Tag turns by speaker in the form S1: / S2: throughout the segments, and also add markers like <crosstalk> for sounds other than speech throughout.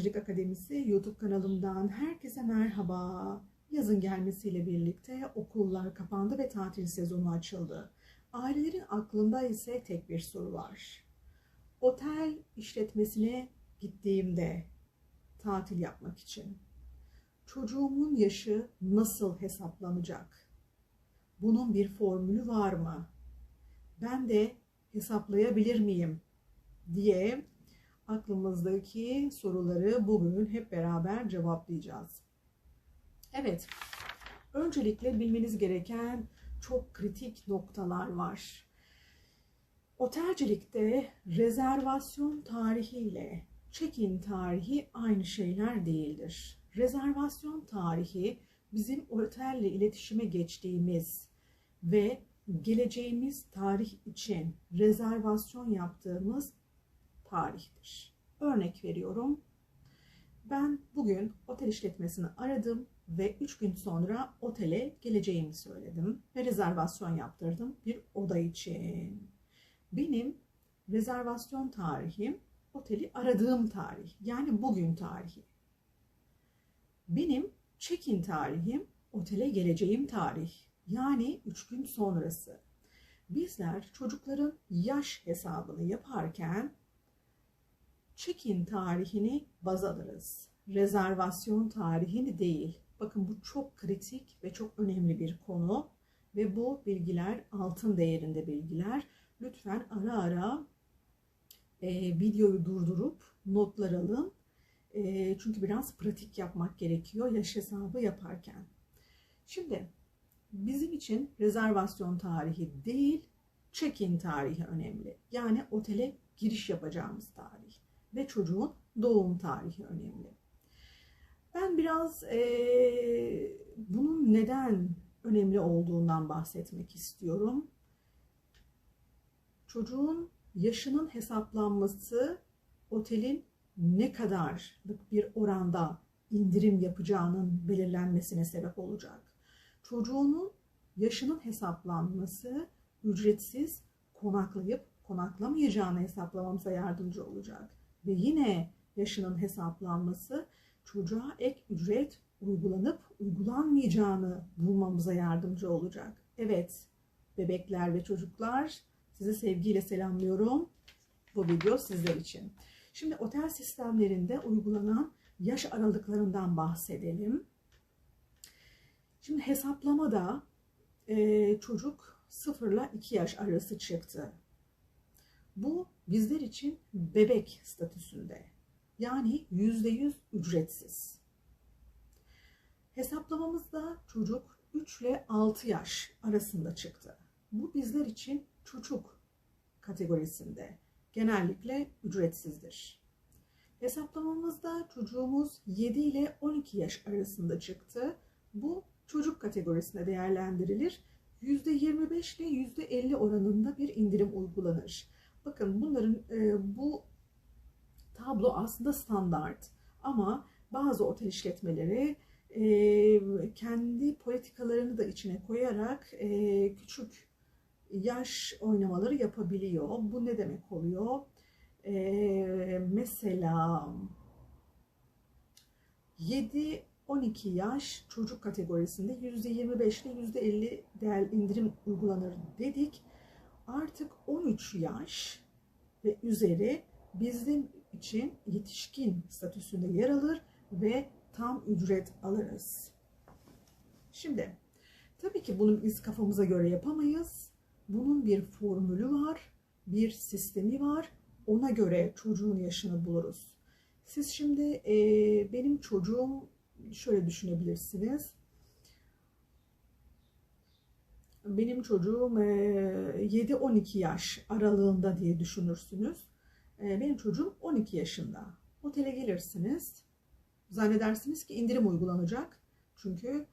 S1: Otelcilik Akademisi YouTube kanalımdan herkese merhaba. Yazın gelmesiyle birlikte okullar kapandı ve tatil sezonu açıldı. Ailelerin aklında ise tek bir soru var. Otel işletmesine gittiğimde tatil yapmak için çocuğumun yaşı nasıl hesaplanacak? Bunun bir formülü var mı? Ben de hesaplayabilir miyim diye aklımızdaki soruları bugün hep beraber cevaplayacağız. Evet, öncelikle bilmeniz gereken çok kritik noktalar var. Otelcilikte rezervasyon tarihiyle check-in tarihi aynı şeyler değildir. Rezervasyon tarihi bizim otelle iletişime geçtiğimiz ve geleceğimiz tarih için rezervasyon yaptığımız tarihtir. Örnek veriyorum. Ben bugün otel işletmesini aradım ve 3 gün sonra otele geleceğimi söyledim ve rezervasyon yaptırdım bir oda için. Benim rezervasyon tarihim oteli aradığım tarih yani bugün tarihi. Benim check-in tarihim otele geleceğim tarih yani 3 gün sonrası. Bizler çocukların yaş hesabını yaparken check-in tarihini baz alırız. Rezervasyon tarihini değil. Bakın bu çok kritik ve çok önemli bir konu ve bu bilgiler altın değerinde bilgiler. Lütfen ara ara e, videoyu durdurup notlar alın. E, çünkü biraz pratik yapmak gerekiyor yaş hesabı yaparken. Şimdi bizim için rezervasyon tarihi değil, check-in tarihi önemli. Yani otele giriş yapacağımız tarih ve çocuğun doğum tarihi önemli. Ben biraz e, bunun neden önemli olduğundan bahsetmek istiyorum. Çocuğun yaşının hesaplanması otelin ne kadarlık bir oranda indirim yapacağının belirlenmesine sebep olacak. Çocuğunun yaşının hesaplanması ücretsiz konaklayıp konaklamayacağını hesaplamamıza yardımcı olacak. Ve yine yaşının hesaplanması çocuğa ek ücret uygulanıp uygulanmayacağını bulmamıza yardımcı olacak. Evet, bebekler ve çocuklar sizi sevgiyle selamlıyorum. Bu video sizler için. Şimdi otel sistemlerinde uygulanan yaş aralıklarından bahsedelim. Şimdi hesaplamada e, çocuk 0 ile 2 yaş arası çıktı. Bu bizler için bebek statüsünde. Yani %100 ücretsiz. Hesaplamamızda çocuk 3 ile 6 yaş arasında çıktı. Bu bizler için çocuk kategorisinde. Genellikle ücretsizdir. Hesaplamamızda çocuğumuz 7 ile 12 yaş arasında çıktı. Bu çocuk kategorisinde değerlendirilir. %25 ile %50 oranında bir indirim uygulanır. Bakın bunların e, bu tablo aslında standart ama bazı otel işletmeleri e, kendi politikalarını da içine koyarak e, küçük yaş oynamaları yapabiliyor. Bu ne demek oluyor? E, mesela 7 12 yaş çocuk kategorisinde %25 ile %50 değer indirim uygulanır dedik. Artık 13 yaş ve üzeri bizim için yetişkin statüsünde yer alır ve tam ücret alırız. Şimdi tabii ki bunu biz kafamıza göre yapamayız. Bunun bir formülü var, bir sistemi var. Ona göre çocuğun yaşını buluruz. Siz şimdi e, benim çocuğum şöyle düşünebilirsiniz. Benim çocuğum 7-12 yaş aralığında diye düşünürsünüz. Benim çocuğum 12 yaşında. Otele gelirsiniz. Zannedersiniz ki indirim uygulanacak. Çünkü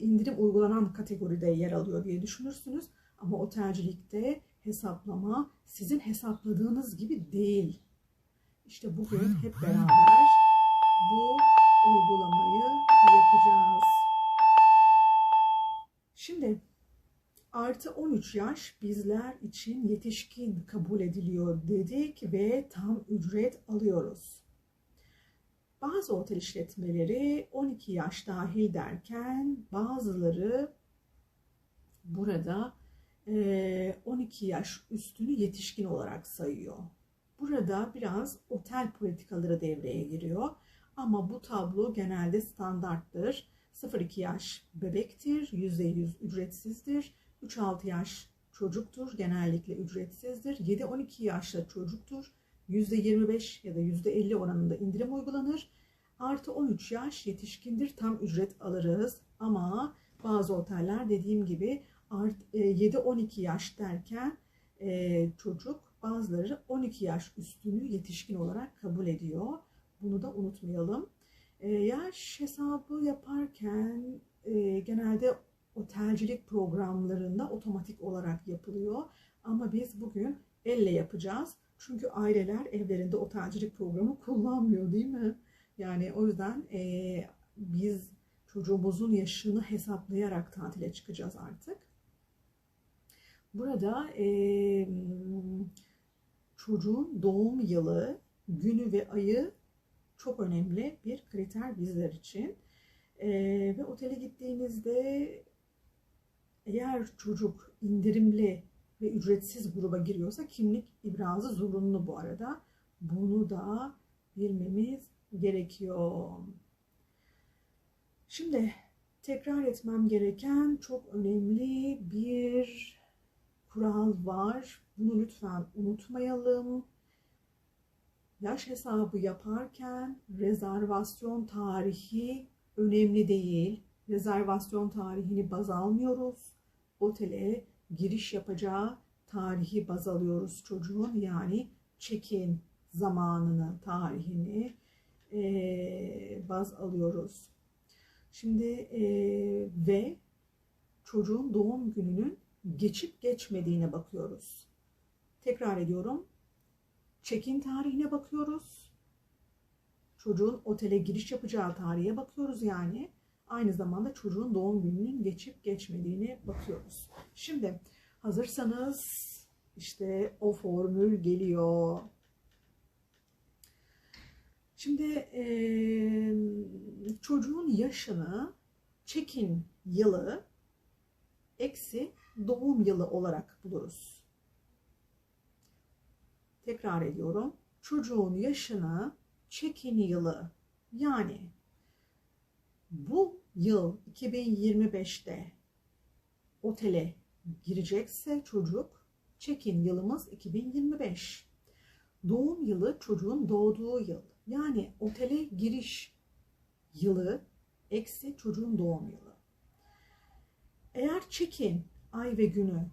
S1: indirim uygulanan kategoride yer alıyor diye düşünürsünüz. Ama otelcilikte hesaplama sizin hesapladığınız gibi değil. İşte bugün hep beraber bu uygulamayı yapacağız. Şimdi artı 13 yaş bizler için yetişkin kabul ediliyor dedik ve tam ücret alıyoruz. Bazı otel işletmeleri 12 yaş dahil derken bazıları burada e, 12 yaş üstünü yetişkin olarak sayıyor. Burada biraz otel politikaları devreye giriyor. Ama bu tablo genelde standarttır. 0-2 yaş bebektir, %100 ücretsizdir. 3-6 yaş çocuktur, genellikle ücretsizdir. 7-12 yaşta çocuktur, %25 ya da %50 oranında indirim uygulanır. Artı 13 yaş yetişkindir, tam ücret alırız. Ama bazı oteller dediğim gibi 7-12 yaş derken e, çocuk bazıları 12 yaş üstünü yetişkin olarak kabul ediyor. Bunu da unutmayalım. E, yaş hesabı yaparken e, genelde otelcilik programlarında otomatik olarak yapılıyor. Ama biz bugün elle yapacağız. Çünkü aileler evlerinde otelcilik programı kullanmıyor değil mi? Yani o yüzden e, biz çocuğumuzun yaşını hesaplayarak tatile çıkacağız artık. Burada e, çocuğun doğum yılı, günü ve ayı çok önemli bir kriter bizler için. E, ve otele gittiğinizde eğer çocuk indirimli ve ücretsiz gruba giriyorsa kimlik ibrazı zorunlu bu arada. Bunu da bilmemiz gerekiyor. Şimdi tekrar etmem gereken çok önemli bir kural var. Bunu lütfen unutmayalım. Yaş hesabı yaparken rezervasyon tarihi önemli değil. Rezervasyon tarihini baz almıyoruz. Otele giriş yapacağı tarihi baz alıyoruz çocuğun. Yani check-in zamanını, tarihini e, baz alıyoruz. Şimdi e, ve çocuğun doğum gününün geçip geçmediğine bakıyoruz. Tekrar ediyorum. Check-in tarihine bakıyoruz. Çocuğun otele giriş yapacağı tarihe bakıyoruz yani. Aynı zamanda çocuğun doğum gününün geçip geçmediğine bakıyoruz. Şimdi hazırsanız işte o formül geliyor. Şimdi e, çocuğun yaşını check-in yılı eksi doğum yılı olarak buluruz. Tekrar ediyorum. Çocuğun yaşını check-in yılı yani bu yıl 2025'te otele girecekse çocuk check-in yılımız 2025. Doğum yılı çocuğun doğduğu yıl. Yani otele giriş yılı eksi çocuğun doğum yılı. Eğer check-in ay ve günü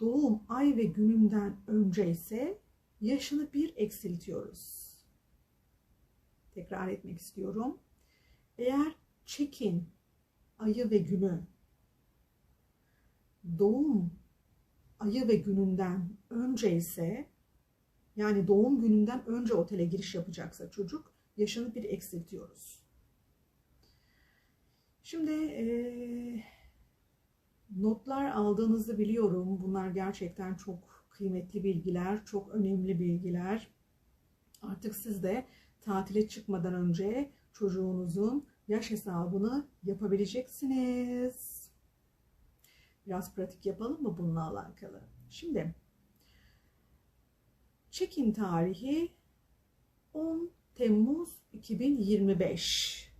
S1: doğum ay ve gününden önce ise yaşını bir eksiltiyoruz. Tekrar etmek istiyorum. Eğer check-in ayı ve günü doğum ayı ve gününden önce ise yani doğum gününden önce otele giriş yapacaksa çocuk yaşını bir eksiltiyoruz. Şimdi e, notlar aldığınızı biliyorum. Bunlar gerçekten çok kıymetli bilgiler, çok önemli bilgiler. Artık siz de tatile çıkmadan önce çocuğunuzun yaş hesabını yapabileceksiniz. Biraz pratik yapalım mı bununla alakalı? Şimdi check-in tarihi 10 Temmuz 2025.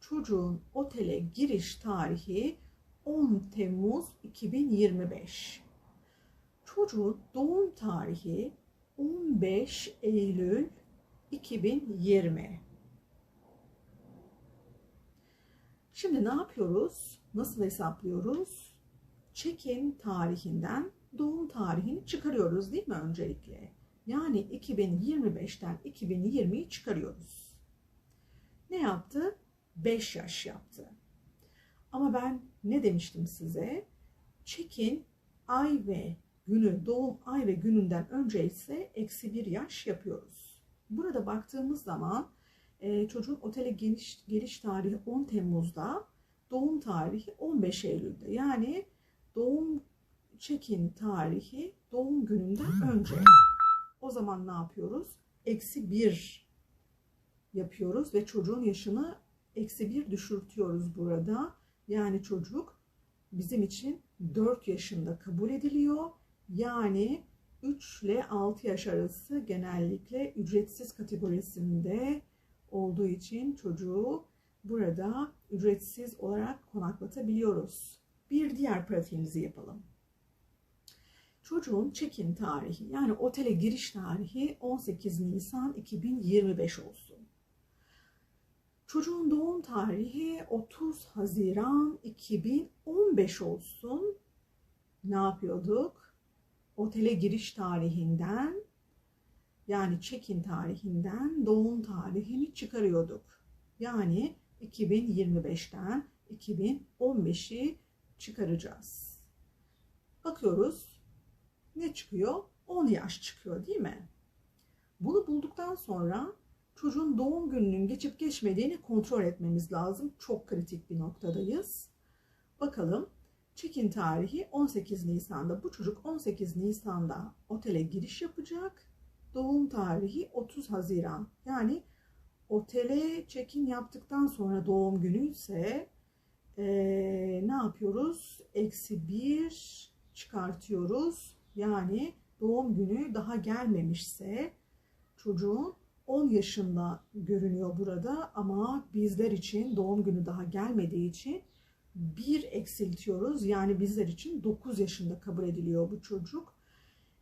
S1: Çocuğun otele giriş tarihi 10 Temmuz 2025. Çocuğun doğum tarihi 15 Eylül 2020. Şimdi ne yapıyoruz? Nasıl hesaplıyoruz? Check-in tarihinden doğum tarihini çıkarıyoruz değil mi öncelikle? Yani 2025'ten 2020'yi çıkarıyoruz. Ne yaptı? 5 yaş yaptı. Ama ben ne demiştim size? Check-in ay ve günü, doğum ay ve gününden önce ise eksi bir yaş yapıyoruz. Burada baktığımız zaman e, çocuğun otele geliş, geliş tarihi 10 Temmuz'da, doğum tarihi 15 Eylül'de. Yani doğum check-in tarihi doğum gününden önce. O zaman ne yapıyoruz? Eksi bir yapıyoruz ve çocuğun yaşını eksi bir düşürtüyoruz burada. Yani çocuk bizim için 4 yaşında kabul ediliyor. Yani 3 ile 6 yaş arası genellikle ücretsiz kategorisinde olduğu için çocuğu burada ücretsiz olarak konaklatabiliyoruz. Bir diğer pratiğimizi yapalım. Çocuğun check-in tarihi yani otele giriş tarihi 18 Nisan 2025 olsun. Çocuğun doğum tarihi 30 Haziran 2015 olsun. Ne yapıyorduk? Otele giriş tarihinden yani check-in tarihinden doğum tarihini çıkarıyorduk. Yani 2025'ten 2015'i çıkaracağız. Bakıyoruz. Ne çıkıyor? 10 yaş çıkıyor değil mi? Bunu bulduktan sonra çocuğun doğum gününün geçip geçmediğini kontrol etmemiz lazım. Çok kritik bir noktadayız. Bakalım check-in tarihi 18 Nisan'da. Bu çocuk 18 Nisan'da otele giriş yapacak. Doğum tarihi 30 Haziran. Yani otele check-in yaptıktan sonra doğum günü ise ee, ne yapıyoruz? Eksi 1 çıkartıyoruz. Yani doğum günü daha gelmemişse çocuğun 10 yaşında görünüyor burada ama bizler için doğum günü daha gelmediği için bir eksiltiyoruz. Yani bizler için 9 yaşında kabul ediliyor bu çocuk.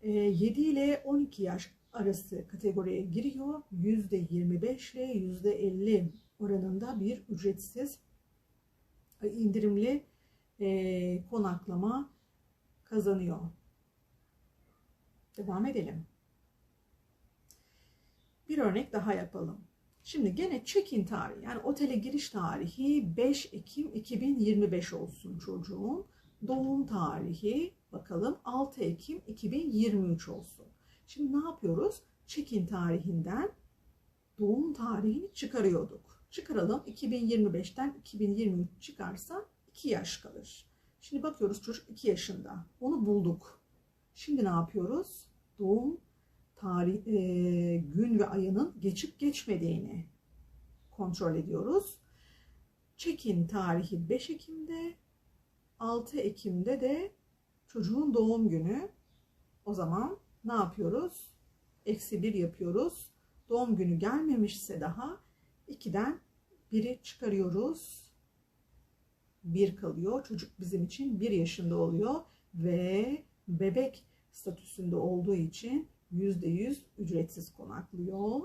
S1: 7 ile 12 yaş arası kategoriye giriyor. %25 ile %50 oranında bir ücretsiz indirimli konaklama kazanıyor. Devam edelim. Bir örnek daha yapalım. Şimdi gene check-in tarihi yani otele giriş tarihi 5 Ekim 2025 olsun çocuğun. Doğum tarihi bakalım 6 Ekim 2023 olsun. Şimdi ne yapıyoruz? Check-in tarihinden doğum tarihini çıkarıyorduk. Çıkaralım 2025'ten 2023 çıkarsa 2 yaş kalır. Şimdi bakıyoruz çocuk 2 yaşında. Onu bulduk. Şimdi ne yapıyoruz? Doğum tarih, e, gün ve ayının geçip geçmediğini kontrol ediyoruz. Check-in tarihi 5 Ekim'de, 6 Ekim'de de çocuğun doğum günü. O zaman ne yapıyoruz? Eksi 1 yapıyoruz. Doğum günü gelmemişse daha 2'den 1'i çıkarıyoruz. 1 kalıyor. Çocuk bizim için 1 yaşında oluyor ve bebek statüsünde olduğu için %100 ücretsiz konaklıyor.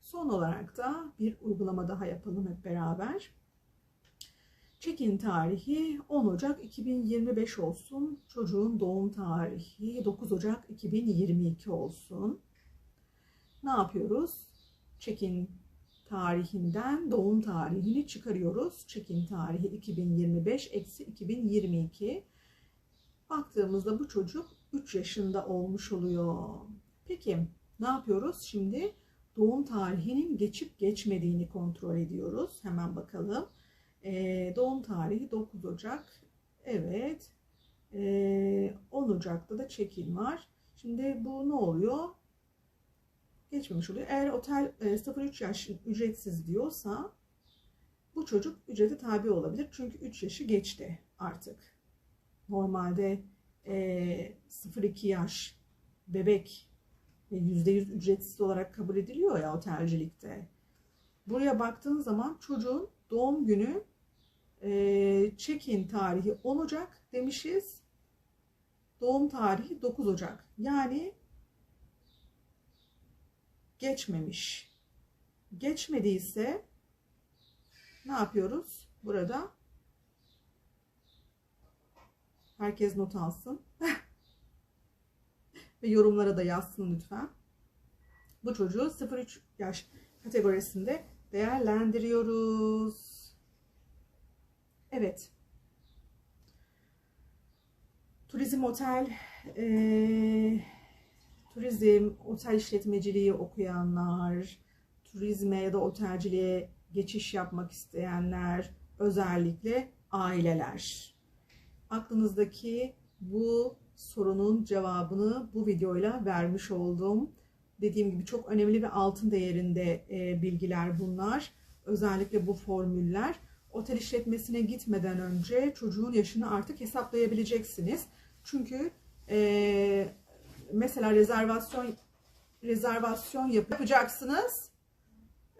S1: Son olarak da bir uygulama daha yapalım hep beraber. Check-in tarihi 10 Ocak 2025 olsun. Çocuğun doğum tarihi 9 Ocak 2022 olsun. Ne yapıyoruz? Check-in tarihinden doğum tarihini çıkarıyoruz. Check-in tarihi 2025 eksi 2022. Baktığımızda bu çocuk 3 yaşında olmuş oluyor. Peki ne yapıyoruz? Şimdi doğum tarihinin geçip geçmediğini kontrol ediyoruz. Hemen bakalım. Ee, doğum tarihi 9 Ocak. Evet. Ee, 10 Ocak'ta da check-in var. Şimdi bu ne oluyor? Geçmemiş oluyor. Eğer otel e, 0-3 yaş ücretsiz diyorsa bu çocuk ücrete tabi olabilir. Çünkü 3 yaşı geçti artık. Normalde e, 0-2 yaş bebek %100 ücretsiz olarak kabul ediliyor ya otelcilikte. Buraya baktığın zaman çocuğun doğum günü e, check-in tarihi 10 Ocak demişiz. Doğum tarihi 9 Ocak. Yani geçmemiş. Geçmediyse ne yapıyoruz? Burada herkes not alsın. <laughs> ve yorumlara da yazsın lütfen. Bu çocuğu 0-3 yaş kategorisinde değerlendiriyoruz. Evet. Turizm otel e, turizm, otel işletmeciliği okuyanlar, turizme ya da otelciliğe geçiş yapmak isteyenler, özellikle aileler. Aklınızdaki bu sorunun cevabını bu videoyla vermiş oldum. Dediğim gibi çok önemli ve altın değerinde e, bilgiler bunlar. Özellikle bu formüller. Otel işletmesine gitmeden önce çocuğun yaşını artık hesaplayabileceksiniz. Çünkü e, mesela rezervasyon rezervasyon yap- yapacaksınız.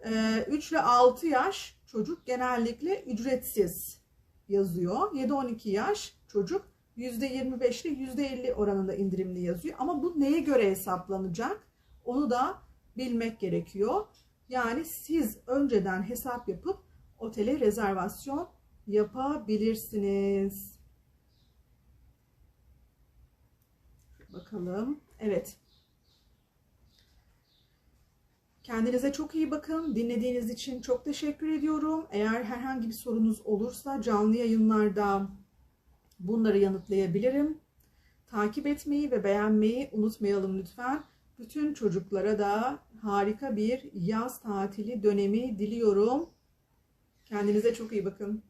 S1: E, 3 ile 6 yaş çocuk genellikle ücretsiz yazıyor. 7-12 yaş çocuk %25 ile %50 oranında indirimli yazıyor. Ama bu neye göre hesaplanacak? Onu da bilmek gerekiyor. Yani siz önceden hesap yapıp otele rezervasyon yapabilirsiniz. Bakalım. Evet. Kendinize çok iyi bakın. Dinlediğiniz için çok teşekkür ediyorum. Eğer herhangi bir sorunuz olursa canlı yayınlarda bunları yanıtlayabilirim. Takip etmeyi ve beğenmeyi unutmayalım lütfen. Bütün çocuklara da harika bir yaz tatili dönemi diliyorum. Kendinize çok iyi bakın.